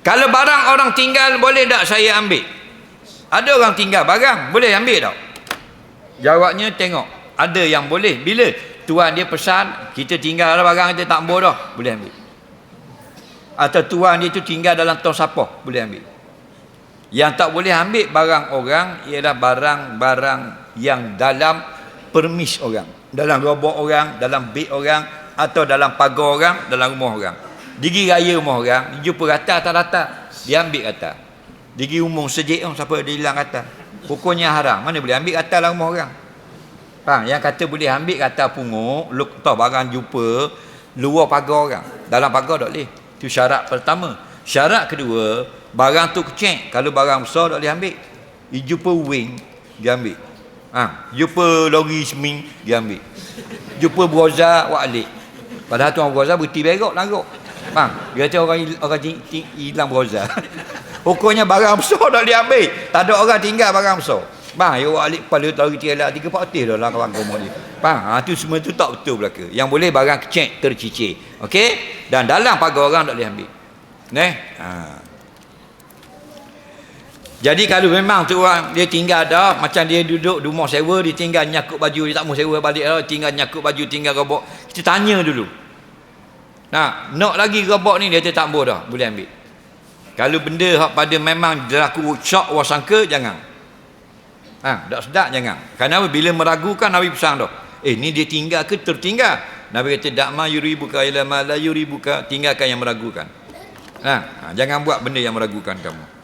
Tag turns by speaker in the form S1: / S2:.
S1: Kalau barang orang tinggal boleh tak saya ambil? Ada orang tinggal barang, boleh ambil tak? Jawabnya tengok. Ada yang boleh. Bila tuan dia pesan, kita tinggal dalam barang kita tak ambil dah, boleh ambil. Atau tuan dia tu tinggal dalam tong sampah, boleh ambil. Yang tak boleh ambil barang orang ialah barang-barang yang dalam permis orang. Dalam robot orang, dalam beg orang atau dalam pagar orang, dalam rumah orang. Digi raya rumah orang, jumpa rata atas rata, dia ambil rata. Digi umum sejik oh, siapa dia hilang rata. Pokoknya haram. Mana boleh ambil rata dalam rumah orang? Faham? Yang kata boleh ambil rata pungut, lu tahu barang jumpa luar pagar orang. Dalam pagar tak boleh. Itu syarat pertama. Syarat kedua, barang tu kecil. Kalau barang besar tak boleh ambil. Dia jumpa wing, dia ambil. Ha, jumpa lori seming, dia ambil. Jumpa broza, buat alik. Padahal tuan broza berhenti berok, larut. Faham? Dia kata orang, orang hi- hi- hilang broza. Pokoknya barang besar tak boleh ambil. Tak ada orang tinggal barang besar. Faham? Ya alik kepala tahu tiga lah, tiga pak dah lah kawan rumah dia. Faham? Ha, tu semua tu tak betul belaka. Yang boleh barang kecil, tercicir. Okey? Dan dalam pagar orang tak boleh ambil. Neh? Ha. Jadi kalau memang tu orang dia tinggal dah macam dia duduk di rumah sewa dia tinggal nyakut baju dia tak mau sewa balik dah tinggal nyakut baju tinggal robot kita tanya dulu. Nah, nak lagi robot ni dia tak mau dah boleh ambil. Kalau benda hak pada memang berlaku shock wasangka jangan. Ha, tak sedap jangan. Apa? bila meragukan Nabi pesan dah. Eh ni dia tinggal ke tertinggal? Nabi kata dak ma yuribuka ila ma la yuribuka tinggalkan yang meragukan. Ha, ha, jangan buat benda yang meragukan kamu.